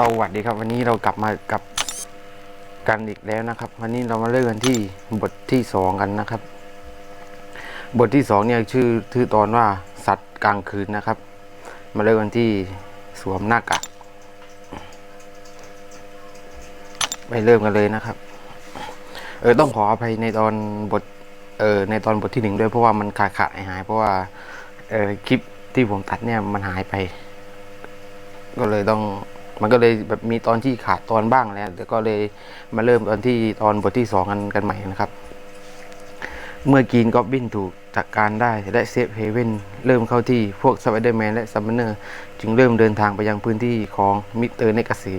สวัสดีครับ วันนี้เรากลับมากับกันอีกแล้วนะครับ วันนี้เรามาเริ่มกันที่บทที่สองกันนะครับ บทที่สองเนี่ยชื่อชื่อตอนว่าสัตว์กลางคืนนะครับ มาเริ่มกันที่สวมหน้ากากไปเริ่มกันเลยนะครับ เออต้องขออภัยในตอนบทเออในตอนบทที่หนึ่งด้วยเพราะว่ามันขาดขาดหายหายเพราะว่าเออคลิปที่ผมตัดเนี่ยมันหายไป ก็เลยต้อง มันก็เลยแบบมีตอนที่ขาดตอนบ้างแล้วแต่ก็เลยมาเริ่มตอนที่ตอนบทที่สองกันกันใหม่นะครับ เมื่อกีนก็บินถูกจัดกการได้และเซฟเฮเว่นเริ่มเข้าที่พวกสไปเดอร์แมนและซัมเมอร์ จึงเริ่มเดินทางไปยังพื้นที่ของมิสเตอร์เนกาซี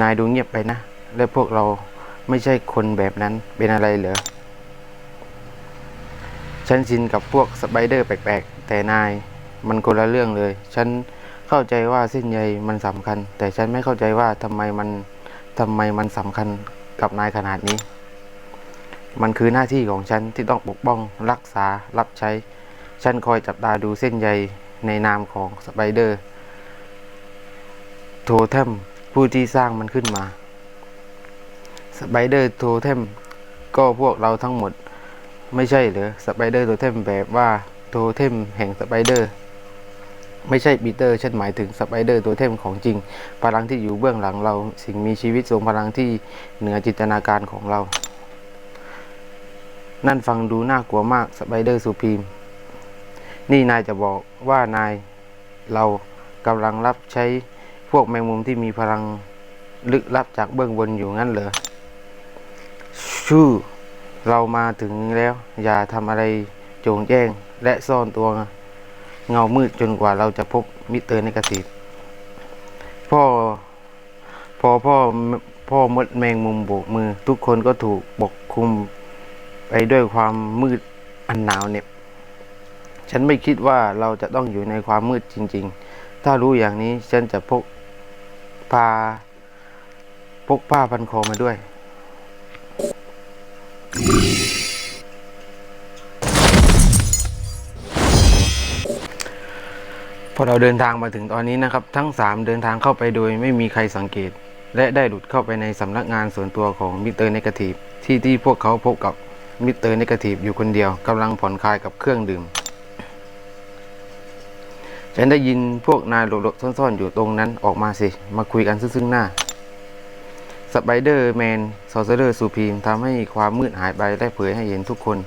นายดูเงียบไปนะ และพวกเราไม่ใช่คนแบบนั้นเป็นอะไรเหรอฉันชินกับพวกสไปเดอร์แปลกๆ แต่นายมันคนละเรื่องเลย ฉัน เข้าใจว่าเส้นใยมันสำคัญ แต่ฉันไม่เข้าใจว่าทำไมมันทำไมมันสำคัญกับนายขนาดนี้ มันคือหน้าที่ของฉันที่ต้องปกป้องรักษารับใช้ ฉันคอยจับตาดูเส้นใยในนามของสไปเดอร์โทเทมผู้ที่สร้างมันขึ้นมาสไปเดอร์โทเทมก็พวกเราทั้งหมด ไม่ใช่เหรอสไปเดอร์โทเทมแบบว่าโทเทมแห่งสไปเดอร์ ไม่ใช่ปีเตอร์ฉันหมายถึงสไปเดอร์ตัวเทมของจริง พลังที่อยู่เบื้องหลังเรา สิ่งมีชีวิตทรงพลังที่เหนือจินตนาการของเรา นั่นฟังดูน่ากลัวมากสไปเดอร์สุพีม นี่นายจะบอกว่านายเรากำลังรับใช้พวกแมงมุมที่มีพลังลึกลับจากเบื้องบนอยู่งั้นเหรอชู่เรามาถึงแล้ว อย่าทำอะไรโจงแจ้งและซ่อนตัว เงามืดจนกว่าเราจะพบมิเตอร์ในกระสีพ่อพอพ่อพ่อมดแมงมุมโบกมือ ทุกคนก็ถูกปกคลุมไปด้วยความมืดอันหนาวเหน็บฉันไม่คิดว่าเราจะต้องอยู่ในความมืดจริง ๆ ถ้ารู้อย่างนี้ฉันจะพกพาพกผ้าพันคอมาด้วย พอเราเดินทางมาถึงตอนนี้นะครับ ทั้ง 3 เดินทางเข้าไปโดยไม่มีใครสังเกต และได้หลุดเข้าไปในสำนักงานส่วนตัวของมิเตอร์เนกาทีฟที่ที่พวกเขาพบกับมิเตอร์เนกาทีฟอยู่คนเดียวกำลังผ่อนคลายกับเครื่องดื่ม ฉันได้ยินพวกนายหลบๆซ่อนๆ อยู่ตรงนั้นออกมาสิ มาคุยกันซึ่งๆหน้าสไปเดอร์แมนซอสเดอร์ซูพีมทำให้ความมืดหายไปและเผยให้เห็นทุกคน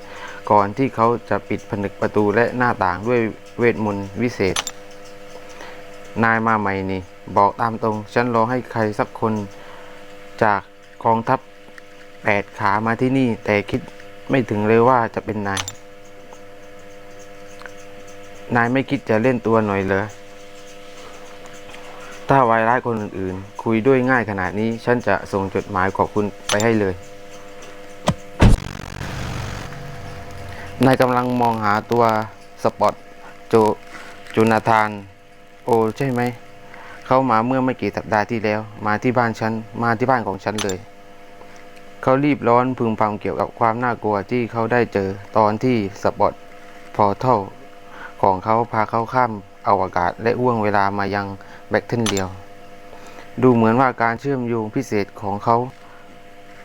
ก่อนที่เขาจะปิดผนึกประตูและหน้าต่างด้วยเวทมนต์วิเศษ นายมาใหม่นี่ บอกตามตรง ฉันรอให้ใครสักคนจากกองทัพแปดขามาที่นี่ แต่คิดไม่ถึงเลยว่าจะเป็นนาย นายไม่คิดจะเล่นตัวหน่อยเหรอถ้าวายร้ายคนอื่นๆ คุยด้วยง่ายขนาดนี้ ฉันจะส่งจดหมายขอบคุณไปให้เลย นายกำลังมองหาตัวสปอตโจจูนาธาน โอ้ใช่ไหม เขามาเมื่อไม่กี่สัปดาห์ที่แล้ว มาที่บ้านฉัน มาที่บ้านของฉันเลย เขารีบร้อนพึงพำเกี่ยวกับความน่ากลัวที่เขาได้เจอตอนที่สปอตพอเทัลของเขาพาเขาข้ามอวกาศและห่วงเวลามายังแบคเทนเรียว ดูเหมือนว่าการเชื่อมโยงพิเศษของเขา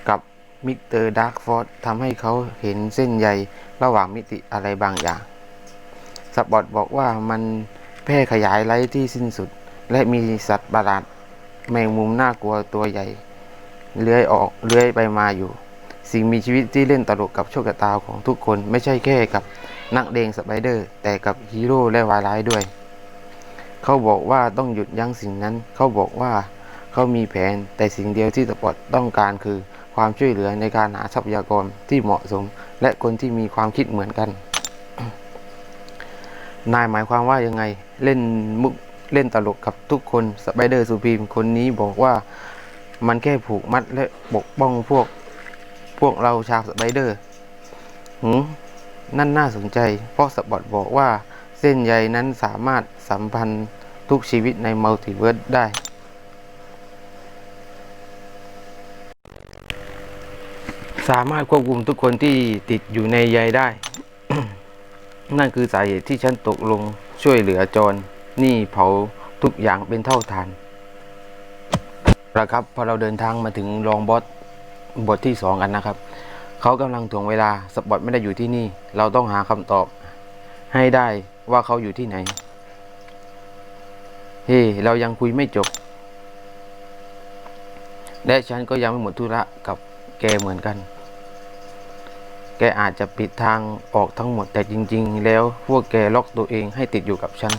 กับมิสเตอร์ดาร์กฟอร์ดทำให้เขาเห็นเส้นใยระหว่างมิติอะไรบางอย่าง สปอตบอกว่ามัน แพร่ขยายไร้ที่สิ้นสุด และมีสัตว์ประหลาด แมงมุมน่ากลัวตัวใหญ่ เลื้อยออกเลื้อยไปมาอยู่ สิ่งมีชีวิตที่เล่นตลกกับโชคชะตาของทุกคนไม่ใช่แค่กับนักเลงสไปเดอร์ แต่กับฮีโร่และวายร้ายด้วย เขาบอกว่าต้องหยุดยั้งสิ่งนั้น เขาบอกว่าเขามีแผน แต่สิ่งเดียวที่สปอตต้องการคือความช่วยเหลือในการหาทรัพยากรที่เหมาะสม และคนที่มีความคิดเหมือนกัน นายหมายความว่ายังไง เล่นมุกเล่นตลกกับทุกคนสไปเดอร์สุพีมคนนี้บอกว่ามันแค่ผูกมัดและปกป้องพวกพวกเราชาวสไปเดอร์หืมนั่นน่าสนใจ เพราะสปอตบอกว่าเส้นใยนั้นสามารถสัมพันธ์ทุกชีวิตในมัลติเวิร์สได้ สามารถควบคุมทุกคนที่ติดอยู่ในใยได้ นั่นคือสาเหตุที่ฉันตกลงช่วยเหลือจอนนี่เผาทุกอย่างเป็นเท่าฐานนะครับพอเราเดินทางมาถึงรองบอสบทที่สองกันนะครับ เขากำลังถ่วงเวลาสปอตไม่ได้อยู่ที่นี่ เราต้องหาคำตอบ ให้ได้ว่าเขาอยู่ที่ไหน เฮ้ เรายังคุยไม่จบ และฉันก็ยังไม่หมดธุระกับแกเหมือนกัน แกอาจจะปิดทางออกทั้งหมดแต่จริง ๆ แล้วพวกแกล็อกตัวเองให้ติดอยู่กับฉัน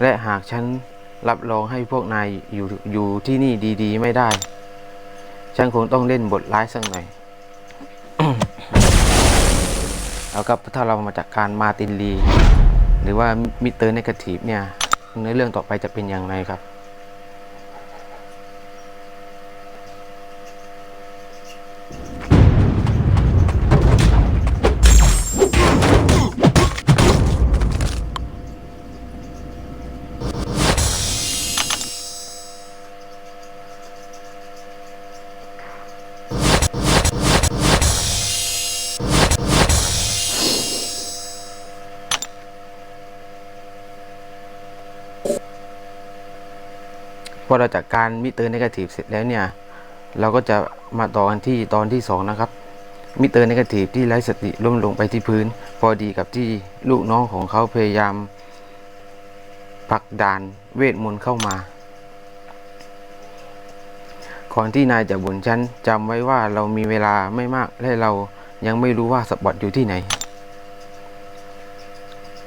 และหากฉันรับรองให้พวกนายอยู่อยู่ที่นี่ดี ๆ ไม่ได้ ฉันคงต้องเล่นบทร้ายสักหน่อยแล้วก็ถ้าเรามาจากการมาตินลี หรือว่ามิเตอร์เนกาทีฟเนี่ยเนื้อเรื่องต่อไปจะเป็นอย่างไรครับ พอเราจากการมิเตอร์เนกาทีฟเสร็จแล้วเนี่ย เราก็จะมาต่อกันที่ตอนที่ 2 นะครับ มิเตอร์เนกาทีฟที่ไร้สติล้มลงไปที่พื้น พอดีกับที่ลูกน้องของเขาพยายามผลักดานเวทมนต์เข้ามาก่อนที่นายจะบ่นฉันจำไว้ว่าเรามีเวลาไม่มากและเรายังไม่รู้ว่าสปอตอยู่ที่ไหน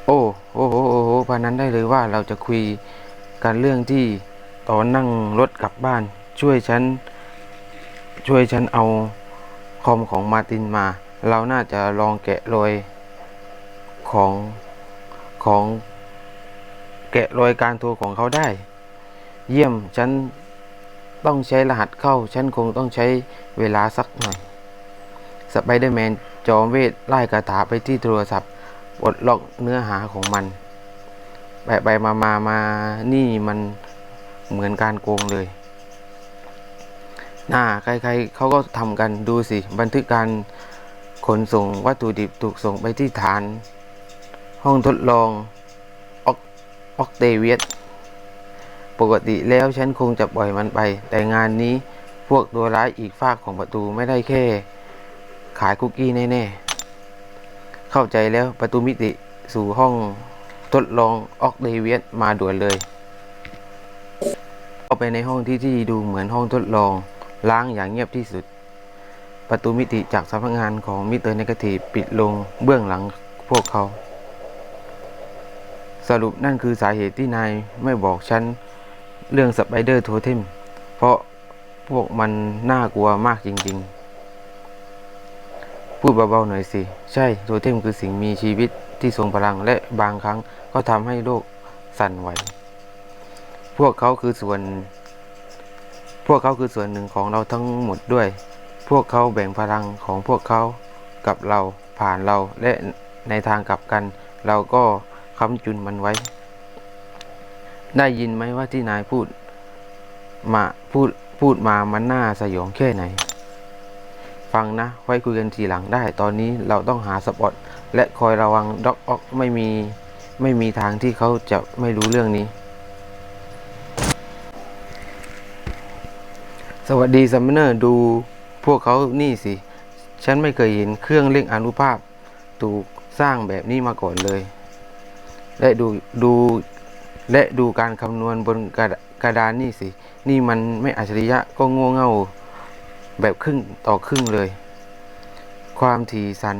โอ้โอ้โหโอ้โหพานั้นได้เลยว่าเราจะคุยกันเรื่องที่ ตอนนั่งรถกลับบ้าน ช่วยฉัน ช่วยฉันเอาคอมของมาตินมา เราน่าจะลองแกะรอยของของแกะรอยการโทรของเขาได้ เยี่ยมฉันต้องใช้รหัสเข้า ฉันคงต้องใช้เวลาสักหน่อยสไปเดอร์แมนจอมเวทไล่คาถาไปที่โทรศัพท์ปลดล็อกเนื้อหาของมัน ไปไปมามามานี่มัน เหมือนการโกงเลยน่าใครๆเขาก็ทำกันดูสิ บันทึกการขนส่งวัตถุดิบถูกส่งไปที่ฐาน ห้องทดลองออกออกเตเวียสปกติแล้วฉันคงจะปล่อยมันไป แต่งานนี้พวกตัวร้ายอีกฝากของประตูไม่ได้แค่ ขายคุกกี้แน่ๆ เข้าใจแล้วประตูมิติสู่ห้องทดลองออกเดเวียสมาด่วนเลย เข้าไปในห้องที่ที่ดูเหมือนห้องทดลอง ล้างอย่างเงียบที่สุด ประตูมิติจากสำนักงานของมิเตอร์เนกาทีปิดลงเบื้องหลังพวกเขา สรุปนั่นคือสาเหตุที่นายไม่บอกฉันเรื่องสไปเดอร์โทเทมเพราะพวกมันน่ากลัวมากจริง ๆ พูดเบาๆหน่อยสิ ใช่โทเทมคือสิ่งมีชีวิตที่ทรงพลังและบางครั้งก็ทำให้โลกสั่นไหว พวกเขาคือส่วน พวกเขาคือส่วนหนึ่งของเราทั้งหมดด้วย พวกเขาแบ่งพลังของพวกเขากับเราผ่านเราและในทางกลับกัน เราก็ค้ำจุนมันไว้ ได้ยินไหมว่าที่นายพูด มาพูดพูดมามันน่าสยองแค่ไหน ฟังนะไว้คุยกันทีหลังได้ ตอนนี้เราต้องหาสปอตและคอยระวังด็อกออกไม่มีไม่มีทางที่เขาจะไม่รู้เรื่องนี้ สวัสดีซัมเมอร์ดูพวกเขานี่สิ ฉันไม่เคยเห็นเครื่องเร่งอนุภาพ ถูกสร้างแบบนี้มาก่อนเลย และดูดูและดูการคำนวณบนกระดกระดานนี่สิ นี่มันไม่อัจฉริยะก็โง่เง่าแบบครึ่งต่อครึ่งเลย ความถี่สัน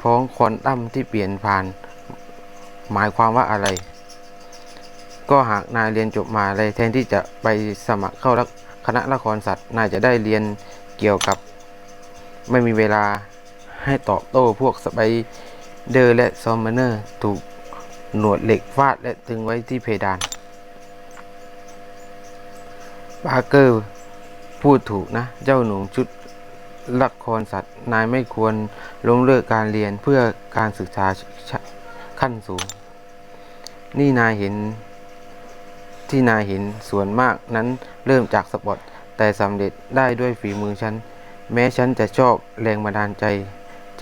พ้องควอนตัมที่เปลี่ยนผ่าน หมายความว่าอะไร ก็หากนายเรียนจบมาเลยแทนที่จะไปสมัครเข้ารัก คณะละครสัตว์นายจะได้เรียนเกี่ยวกับ ไม่มีเวลาให้ตอบโต้พวกสไปเดอร์และซอมมเนอร์ถูกหนวดเหล็กฟาดและตึงไว้ที่เพดานบาร์เกอร์พูดถูกนะ เจ้าหนุ่มชุดละครสัตว์นายไม่ควรล้มเลิกการเรียนเพื่อการศึกษาขั้นสูง นี่นายเห็น ที่นายเห็นส่วนมากนั้นเริ่มจากสปอต แต่สำเร็จได้ด้วยฝีมือฉัน แม้ฉันจะชอบแรงบันดาลใจ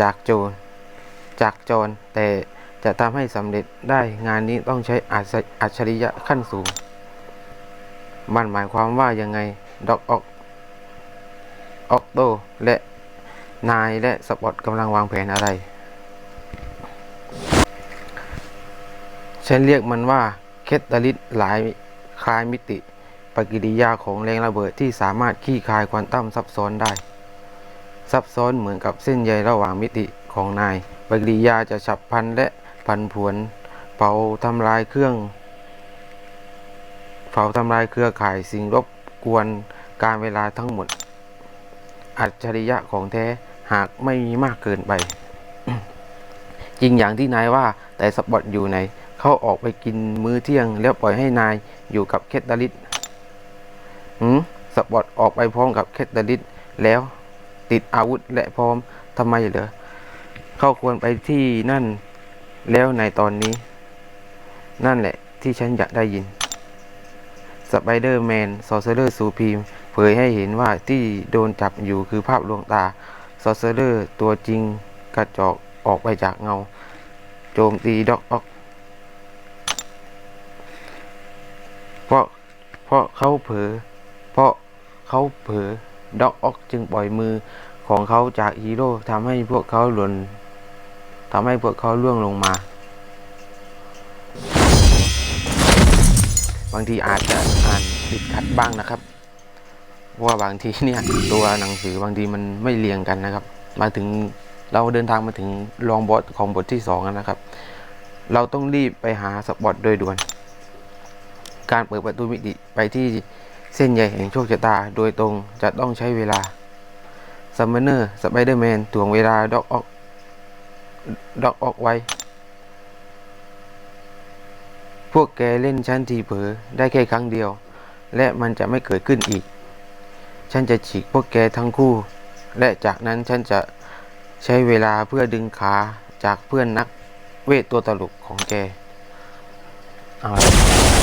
จากโจรจากจร แต่จะทำให้สำเร็จได้งานนี้ต้องใช้อัจฉริยะขั้นสูง มันหมายความว่ายังไงด็อกออกออกโตและนายและสปอตกำลังวางแผนอะไร ฉันเรียกมันว่า เคตาลิสหลาย คลายมิติปฏิกิริยาของแรงระเบิดที่สามารถขี้คายควอนตัมซับซ้อนได้ ซับซ้อนเหมือนกับเส้นใยระหว่างมิติของนายปฏิกิริยาจะฉับพลันและพันผวนเป่าทำลายเครื่อง เผาทำลายเครือข่ายสิ่งรบกวนการเวลาทั้งหมด อัจฉริยะของแท้หากไม่มีมากเกินไป จริงอย่างที่นายว่าแต่สปอตอยู่ไหน เขาออกไปกินมื้อเที่ยง แล้วปล่อยให้นายอยู่กับเคทดาลิสหืมสปอตออกไปพร้อมกับเคทดาลิสแล้วติดอาวุธและพร้อมทำไมเหรอเขาควรไปที่นั่นแล้วในตอนนี้ นั่นแหละที่ฉันอยากได้ยินสไปเดอร์แมนซอเซอร์ซูพีมเผยให้เห็นว่าที่โดนจับอยู่คือภาพลวงตาซอเซอร์ตัวจริงกระจอกออกไปจากเงา โจมตีด็อกออก เพราะเพราะเขาเผลอเพราะเขาเผลอด็อกออกจึงปล่อยมือของเขาจากฮีโร่ทำให้พวกเขาหล่นทำให้พวกเขาล่วงลงมา บางทีอาจจะอ่านติดขัดบ้างนะครับว่าบางทีเนี่ยตัวหนังสือบางทีมันไม่เรียงกันนะครับ มาถึงเราเดินทางมาถึงรองบทของบทที่สองแล้วนะครับ เราต้องรีบไปหาสปอตโดยด่วน การเปิดประตูมิติไปที่เส้นใยแห่งโชคชะตา โดยตรงจะต้องใช้เวลาซัมเมอร์สไปเดอร์แมนถ่วงเวลาด็อกออกด็อกออกไว้ พวกแกเล่นฉันทีเผลอได้แค่ครั้งเดียว และมันจะไม่เกิดขึ้นอีก ฉันจะฉีกพวกแกทั้งคู่ และจากนั้นฉันจะใช้เวลาเพื่อดึงขาจากเพื่อนนักเวทตัวตลกของแก เอาละ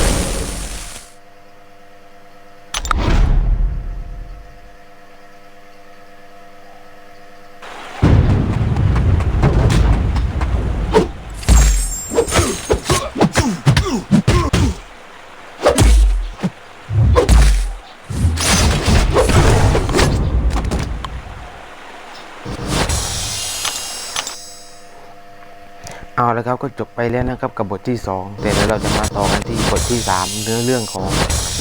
เอาละครับก็จบไปแล้วนะครับกับบทที่ 2 แต่เดี๋ยวเราจะมาต่อกันที่บทที่ 3 เนื้อเรื่องของ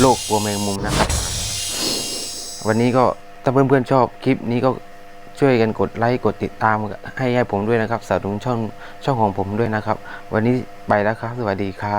โลกวัวแมงมุมนะครับ วันนี้ก็ถ้าเพื่อนๆชอบคลิปนี้ก็ช่วยกันกดไลค์กดติดตามให้ให้ผมด้วยนะครับสนับสนุนช่องช่องของผมด้วยนะครับ วันนี้ไปแล้วครับ สวัสดีครับ